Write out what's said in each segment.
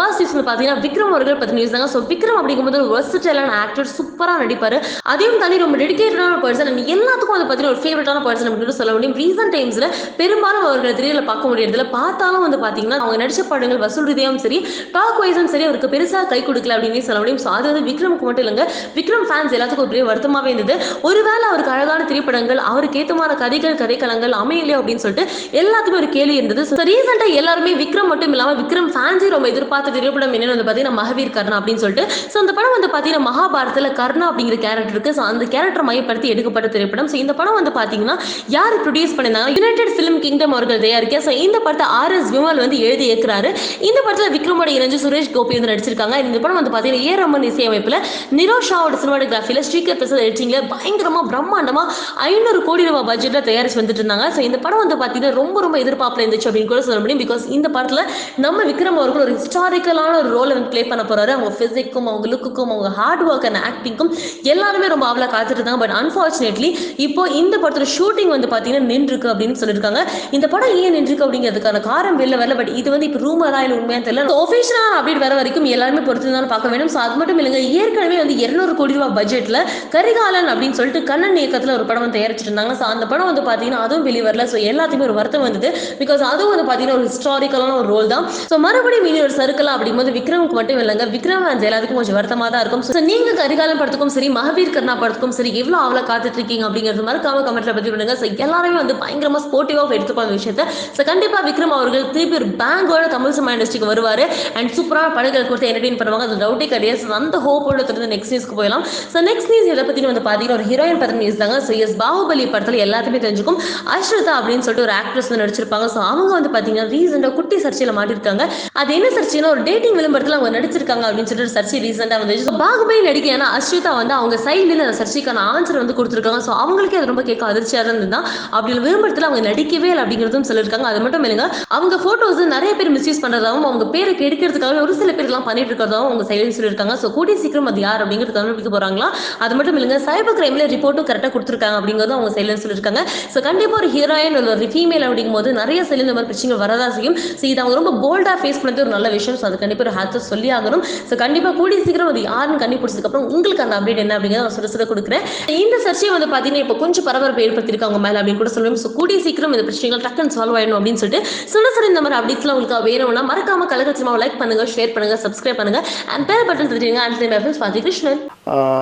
First season பார்த்தீங்கன்னா விக்ரம் அவர்கள் பற்றி நியூஸ் தாங்க. ஸோ விக்ரம் அப்படிங்கும்போது ஒரு வெர்சிட்டலான ஆக்டர் சூப்பராக நடிப்பார். அதையும் தாண்டி ரொம்ப டெடிக்கேட்டடான பர்சன் எல்லாத்துக்கும் அதை பற்றி ஒரு ஃபேவரட்டான பர்சன் அப்படின்னு சொல்ல முடியும். ரீசன்ட் டைம்ஸில் பெரும்பாலும் அவர்களை திரையில பார்க்க முடியறதுல பார்த்தாலும் வந்து பார்த்தீங்கன்னா அவங்க நடிச்ச படங்கள் வசூல் ரீதியாகவும் சரி டாக் வைஸும் சரி அவருக்கு பெருசாக கை கொடுக்கல அப்படின்னு சொல்ல முடியும். ஸோ அது வந்து விக்ரமுக்கு மட்டும் இல்லைங்க. விக்ரம் ஃபேன்ஸ் எல்லாத்துக்கும் ஒரு பெரிய வருத்தமாகவே இருந்தது. ஒருவேளை அவருக்கு அழகான திரைப்படங்கள் அவருக்கு ஏத்தமான கதைகள் கதைக்களங்கள் அமையலையோ அப்படின்னு சொல்லிட்டு எல்லாத்துக்குமே ஒரு கேள்வி இருந்தது. ஸோ ரீசெண்டாக எல்லாருமே விக்ரம் மட்டும் இல்லாமல் விக்ரம் ஃபேன்ஸே ரொம்ப எதிர்பார்த்து திரைப்படம் என்னன்னு வந்து பார்த்தீங்கன்னா மகாவீர் கர்ணா அப்படின்னு சொல்லிட்டு. ஸோ அந்த படம் வந்து பார்த்தீங்கன்னா மகாபாரத்தில் கர்ணா அப்படிங்கிற கேரக்டர் இருக்கு. ஸோ அந்த கேரக்டர் மையப்படுத்தி எடுக்கப்பட்ட திரைப்படம். ஸோ இந்த படம் வந்து பார்த்தீங்கன்னா யார் ப்ரொடியூஸ் பண்ணியிருந்தாங்க? யுனைடெட் ஃபிலிம் கிங்டம் அவர்கள் தயாரிக்க ஸோ இந்த படத்தை ஆர் எஸ் விமல் வந்து எழுதி இயக்குறாரு. இந்த படத்தில் விக்ரமோட இணைஞ்சு சுரேஷ் கோபி வந்து நடிச்சிருக்காங்க. இந்த படம் வந்து பார்த்தீங்கன்னா ஏ ரமன் இசையமைப்பில் நிரோஷாவோட சினிமாட்டோகிராஃபியில் ஸ்ரீகர் பிரசாத் எடிட்டிங்கில் பயங்கரமாக பிரம்மாண்டமாக ஐநூறு கோடி ரூபாய் பட்ஜெட்டில் தயாரிச்சு வந்துட்டு இருந்தாங்க. ஸோ இந்த படம் வந்து பார்த்தீங்கன்னா ரொம்ப ரொம்ப எதிர்பார்ப்பில் இருந்துச்சு அப்படின்னு கூட சொல்ல முடியும். பிகாஸ் இந்த படத்தில் நம்ம விக்ரம் அவர்கள் ஒரு ஹிஸ்டாரிக்கலான ஒரு ரோலை வந்து ப்ளே பண்ண போறாரு. அவங்க ஃபிசிக்கும் அவங்க லுக்குக்கும் அவங்க ஹார்ட் ஒர்க் அண்ட் ஆக்டிங்க்கும் எல்லாருமே ரொம்ப அவளை காத்துட்டு இருந்தாங்க பட் அன்ஃபார்ச்சுனேட்லி இப்போ இந்த படத்தோட ஷூட்டிங் வந்து பார்த்தீங்கன்னா நின்றுருக்கு அப்படின்னு சொல்லியிருக்காங்க. இந்த படம் ஏன் நின்றுருக்கு அப்படிங்கிறதுக்கான காரணம் வெளில வரல. பட் இது வந்து இப்போ ரூமரா இல்லை உண்மையா தெரியல. ஒஃபிஷியலான அப்டேட் வர வரைக்கும் எல்லாருமே பொறுத்து தான் பார்க்க வேண்டும். ஸோ அது மட்டும் இல்லைங்க. ஏற்கனவே வந்து இருநூறு கோடி ரூபாய் பட்ஜெட்ல கரிகாலன் அப்படின்னு சொல்லிட்டு கண்ணன் இயக்கத்தில் ஒரு படம் வந்து தயாரிச்சிட்டு இருந்தாங்க ஸோ அந்த படம் வந்து பார்த்தீங்கன்னா அதுவும் வெளியே வரல. ஸோ எல்லாத்துக்குமே ஒரு வருத்தம் வந்தது. பிகாஸ் அதுவும் வந்து பார்த்தீங்கன்னா ஒரு ஹிஸ்டாரிக்கலான ஒரு ரோல் தான். ஸோ மறுபடியும் இனி ஒரு சர்க்கிள் அப்படிங்கும்போது விக்ரமுக்கு மட்டும் இல்லைங்க. விக்ரம் fans எல்லாத்துக்கும் கொஞ்சம் வருத்தமாக தான் இருக்கும். ஸோ நீங்க கரிகாலம் படத்துக்கும் சரி மகவீர் கர்ணா படத்துக்கும் சரி எவ்வளோ அவ்வளோ காத்துட்டு இருக்கீங்க அப்படிங்கிறது மறக்காம கமெண்ட்ல பத்தி பண்ணுங்க. ஸோ எல்லாருமே வந்து பயங்கரமா ஸ்போர்ட்டிவாக எடுத்துப்பாங்க விஷயத்த. ஸோ கண்டிப்பா விக்ரம் அவர்கள் திருப்பி ஒரு பேங்கோட தமிழ் சினிமா இண்டஸ்ட்ரிக்கு வருவாரு. அண்ட் சூப்பரான படங்கள் கொடுத்து என்டர்டெயின் பண்ணுவாங்க. அது டவுட்டே கிடையாது. So, அந்த ஹோப்போட தொடர்ந்து நெக்ஸ்ட் நியூஸ்க்கு போயிடலாம். ஸோ நெக்ஸ்ட் நியூஸ் எதை பத்தி வந்து பார்த்தீங்கன்னா ஒரு ஹீரோயின் பத்தி நியூஸ் தாங்க. ஸோ எஸ் பாகுபலி படத்தில் எல்லாத்துமே தெரிஞ்சுக்கும். அஸ்ருதா அப்படின்னு சொல்லிட்டு ஒரு ஆக்ட்ரஸ் வந்து நடிச்சிருப்பாங்க. ஸோ அவங்க வந்து பார்த்தீங்கன்னா ரீசெண்டாக குட்டி சர்ச்சையில் மாட்டிருக்காங்க. அது என்ன சர்ச்சைனா ஒரு டேட்டிங் விளம்பரத்தில் அவங்க நடிச்சிருக்காங்க அப்படின்னு சொல்லிட்டு சர்ச்சை ரீசெண்டாக வந்து ஸோ பாகுபலி நடிக்க ஏன்னா அஸ்ருதா வந்து அவங்க சைடில் அந்த சர்ச்சைக்கான ஆன்சர் வந்து கொடுத்துருக்காங்க. ஸோ அவங்களுக்கே அது ரொம்ப கேட்க அதிர்ச்சியாக இருந்தது தான் அப்படி விளம்பரத்தில் அவங்க நடிக்கவே இல்லை அப்படிங்கிறதும் சொல்லியிருக்காங்க. அது மட்டும் இல்லைங்க அவங்க ஃபோட்டோஸ் நிறைய பேர் மிஸ்யூஸ் பண்ணுறதாகவும் அவங்க பேரை கெடுக்கிறதுக்காக ஒரு சில பேர்லாம் பண்ணிட்டு இருக்கிறதாகவும் அவங்க சைடில் சொல்லியிருக்காங்க. ஸோ கூடிய சீக்கிரம் அது யார் அப்படிங்கிறது கண்டுபிடிக்க போறாங்களா? அது மட்டும் இல்லைங்க சைபர் கிரைம்ல ரிப்போர்ட்டும் கரெக்டாக கொடுத்துருக்காங்க அப்படிங்கிறது அவங்க சைடில் சொல்லியிருக்காங்க. ஸோ கண்டிப்பாக ஒரு ஹீரோயின் ஒரு ஃபீமேல் அப்படிங்கும் போது நிறைய சைடில் இந்த மாதிரி பிரச்சனைகள் வரதா செய்யும். ஸோ இது அவங்க ரொம்ப போல்டாக ஃபேஸ் பண்ணது ஒரு நல்ல விஷயம். ஸோ அது கண்டிப்பாக ஒரு ஹேட்ஸ் சொல்லி ஆகணும் ஸோ கண்டிப்பாக கூடிய சீக்கிரம் அது யாருன்னு கண்டுபிடிச்சதுக்கப்புறம் உங்களுக்கு அந்த அப்டேட் என்ன அப்படிங்கிறத நான் சுட சுட கொடுக்குறேன். இந்த சர்ச்சையை வந்து பார்த்தீங்கன்னா இப்போ கொஞ்சம் பரபரப்பு ஏற்படுத்தியிருக்காங்க மேலே அப்படின்னு கூட சொல்லுவேன் ஸோ கூடிய சீக்கிரம் இந்த பிரச்சனைகள் டக்குன்னு சால்வ் ஆயிடும் அப்படின்னு சொல்லிட்டு சுட சுட இந்த மாதிரி அப்டேட்ஸ்லாம் உங்களுக்கு வேணும்னா மறக்காம கலகச்சிரமாவை லைக் பண்ணுங்க ஷேர் பண்ணுங்க சப்ஸ்கிரைப் பண்ணுங்க அண்ட் பேர் பட்டன் தெரியுங்க அண்ட் மை பாதி கிருஷ்ணன்.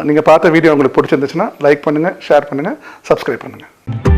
நீங்கள் பார்த்த வீடியோ உங்களுக்கு பிடிச்சிருந்துச்சுன்னா லைக் பண்ணுங்கள் ஷேர் பண்ணுங்கள் சப்ஸ்கிரைப் பண்ணுங்கள்